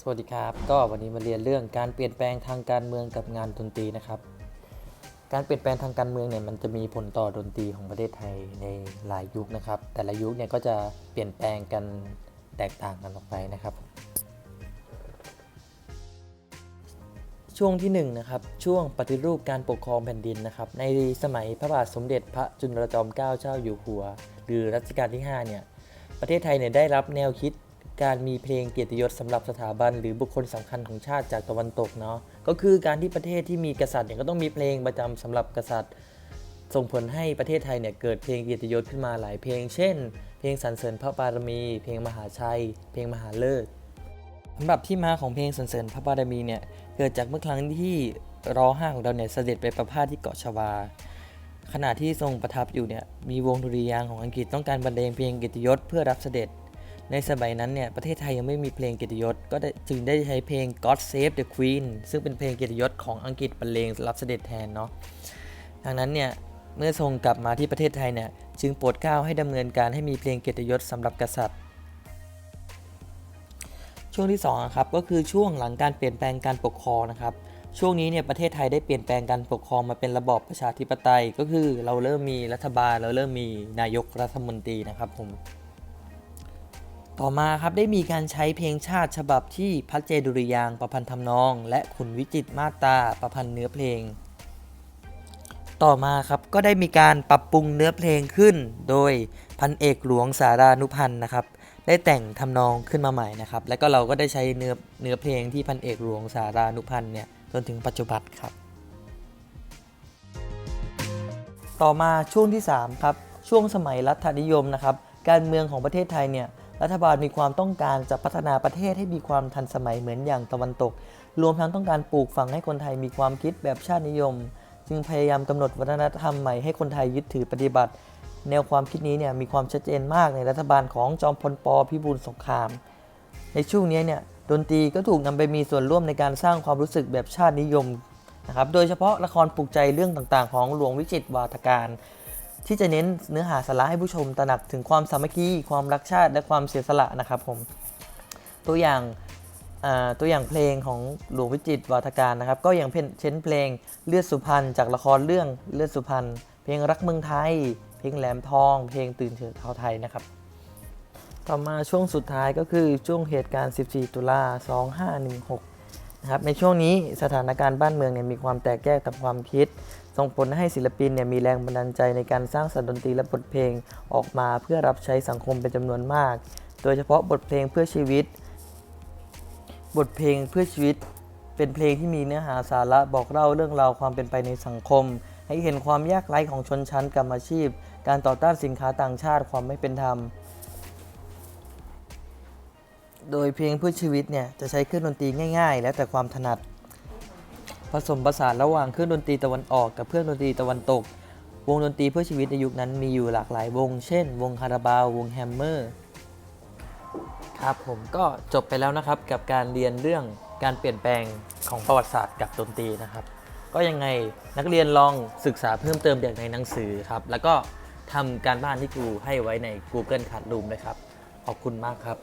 สวัสดีครับ ก็วันนี้มาเรียนเรื่องการเปลี่ยนแปลงทางการเมืองกับงานดนตรีนะครับ การเปลี่ยนแปลงทางการเมืองเนี่ยมันจะมีผลต่อดนตรีของประเทศไทยในหลายยุคนะครับ แต่ละยุคเนี่ยก็จะเปลี่ยนแปลงกันแตกต่างกันออกไปนะครับ ช่วงที่1นงนะครับช่วงปฏิรูปการปกครองแผ่นดินนะครับ ในสมัยพระบาทสมเด็จพระจุลจอมเกล้าเจ้าอยู่หัว หรือรัชกาลที่5เนี่ยประเทศไทยเนี่ยได้รับแนวคิด การมีเพลงเกียรติยศสำหรับสถาบัน หรือบุคคลสำคัญของชาติจากตะวันตกเนาะก็คือการที่ประเทศที่มีกษัตริย์เนี่ยก็ต้องมีเพลงประจำสำหรับกษัตริย์ ส่งผลให้ประเทศไทยเนี่ยเกิดเพลงเกียรติยศขึ้นมาหลายเพลง เช่น เพลงสรรเสริญพระบารมี เพลงมหาชัย เพลงมหาเลิศสำหรับที่มาของเพลงสรรเสริญพระบารมีเนี่ยเกิดจากเมื่อครั้งที่รอห้าของเราเนี่ยเสด็จไปประพาสที่เกาะชวาขณะที่ทรงประทับอยู่เนี่ยมีวงดุริยางของอังกฤษต้องการบรรเลงเพลงเกียรติยศเพื่อรับเสด็จ ในสมัยนั้นเนี่ยประเทศไทยยังไม่มีเพลงเกียรติยศ ก็จึงได้ใช้เพลง God Save the Queen ซึ่งเป็นเพลงเกียรติยศของอังกฤษบรรเลงรับเสด็จแทนเนาะดังนั้นเนี่ยเมื่อทรงกลับมาที่ประเทศไทยเนี่ยจึงโปรดเกล้าให้ดำเนินการให้มีเพลงเกียรติยศสำหรับกษัตริย์ ช่วงที่2อะครับก็คือช่วงหลังการเปลี่ยนแปลงการปกครองนะครับช่วงนี้เนี่ยประเทศไทยได้เปลี่ยนแปลงการปกครองมาเป็นระบอบประชาธิปไตย ก็คือเราเริ่มมีรัฐบาลเราเริ่มมีนายกรัฐมนตรีนะครับผม ต่อมาครับได้มีการใช้เพลงชาติฉบับที่พัชเจดุริยางประพันธ์ทำนอง และขุนวิจิตมาตาประพันธ์เนื้อเพลง ต่อมาครับก็ได้มีการปรับปรุงเนื้อเพลงขึ้น โดยพันเอกหลวงสารานุพันธ์นะครับได้แต่งทำนองขึ้นมาใหม่นะครับ และก็เราก็ได้ใช้เนื้อเนื้อเพลงที่พันเอกหลวงสารานุพันธ์เนี่ยจนถึงปัจจุบันครับ ต่อมาช่วงที่3ครับช่วงสมัยรัฐนิยมนะครับ การเมืองของประเทศไทยเนี่ย รัฐบาลมีความต้องการจะพัฒนาประเทศให้มีความทันสมัยเหมือนอย่างตะวันตก รวมทั้งต้องการปลูกฝังให้คนไทยมีความคิดแบบชาตินิยม จึงพยายามกำหนดวัฒนธรรมใหม่ให้คนไทยยึดถือปฏิบัติ แนวความคิดนี้เนี่ยมีความชัดเจนมากในรัฐบาลของจอมพลปพิบูลสงคราม ในช่วงนี้เนี่ยดนตรีก็ถูกนำไปมีส่วนร่วมในการสร้างความรู้สึกแบบชาตินิยมนะครับโดยเฉพาะละครปลุกใจเรื่องต่างๆ ของหลวงวิจิตรวาทการ ที่จะเน้นเนื้อหาสาระให้ผู้ชมตระหนักถึงความสามัคคีความรักชาติและความเสียสละนะครับผมตัวอย่างตัวอย่างเพลงของหลวงวิจิตรวาทการนะครับ ก็อย่างเช่นเพลงเลือดสุพรรณจากละครเรื่องเลือดสุพรรณเพลงรักเมืองไทย เพลงแหลมทอง เพลงตื่นเถิดเท้าไทยนะครับ ต่อมาช่วงสุดท้ายก็คือช่วงเหตุการณ์ 14 ตุลา 2516 นะครับในช่วงนี้สถานการณ์บ้านเมืองเนี่ยมีความแตกแยกทางความคิด ส่งผลให้ศิลปินเนี่ยมีแรงบันดาลใจในการสร้างสรรค์ดนตรีและบทเพลงออกมาเพื่อรับใช้สังคมเป็นจำนวนมาก โดยเฉพาะบทเพลงเพื่อชีวิต บทเพลงเพื่อชีวิต เป็นเพลงที่มีเนื้อหาสาระบอกเล่าเรื่องราวความเป็นไปในสังคม ให้เห็นความยากไร้ของชนชั้นกรรมอาชีพ การต่อต้านสินค้าต่างชาติความไม่เป็นธรรม โดยเพลงเพื่อชีวิตเนี่ยจะใช้เครื่องดนตรีง่าย ๆ แล้วแต่ความถนัด ผสมผสานระหว่างเครื่องดนตรีตะวันออกกับเครื่องดนตรีตะวันตก วงดนตรีเพื่อชีวิตในยุคนั้นมีอยู่หลากหลายวง เช่น วงคาราบาว วงแฮมเมอร์ ครับผมก็จบไปแล้วนะครับกับการเรียนเรื่องการเปลี่ยนแปลงของประวัติศาสตร์กับดนตรีนะครับ ก็ยังไงนักเรียนลองศึกษาเพิ่มเติมจากในหนังสือครับ แล้วก็ทำการบ้านที่ครูให้ไว้ใน Google Classroom เลยครับ ขอบคุณมากครับ